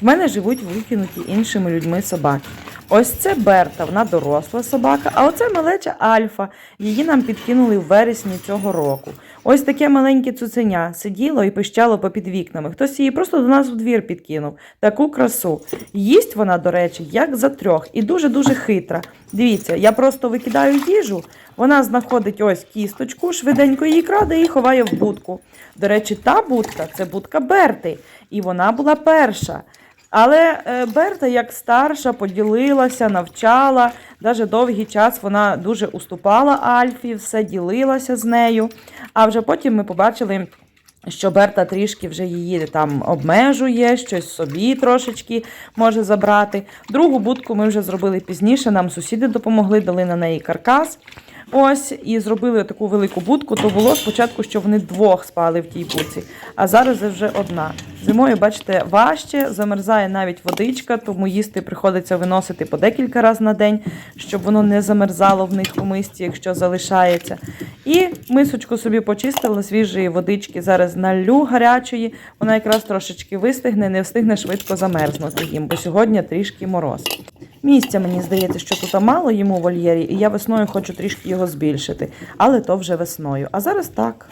В мене живуть викинуті іншими людьми собаки. Ось це Берта, вона доросла собака, а оце малеча Альфа. Її нам підкинули в вересні цього року. Ось таке маленьке цуценя сиділо і пищало попід вікнами. Хтось її просто до нас у двір підкинув. Таку красу. Їсть вона, до речі, як за трьох, і дуже-дуже хитра. Дивіться, я просто викидаю їжу, вона знаходить ось кісточку, швиденько її краде і ховає в будку. До речі, та будка це будка Берти, і вона була перша. Але е, Берта, як старша, поділилася, навчала. Даже довгий час вона дуже уступала Альфі, все ділилася з нею. А вже потім ми побачили, що Берта трішки вже її там обмежує, щось собі трошечки може забрати. Другу будку ми вже зробили пізніше. Нам сусіди допомогли, дали на неї каркас. Ось і зробили таку велику будку. То було спочатку, що вони двох спали в тій будці, а зараз вже одна. Зимою, бачите, важче, замерзає навіть водичка, тому їсти приходиться виносити по декілька разів на день, щоб воно не замерзало в них у мисці, якщо залишається. І мисочку собі почистила свіжої водички. Зараз налю гарячої. Вона якраз трошечки вистигне, не встигне швидко замерзнути їм, бо сьогодні трішки мороз. Місця мені здається, що тут мало йому вольєрі, і я весною хочу трішки його збільшити, але то вже весною. А зараз так.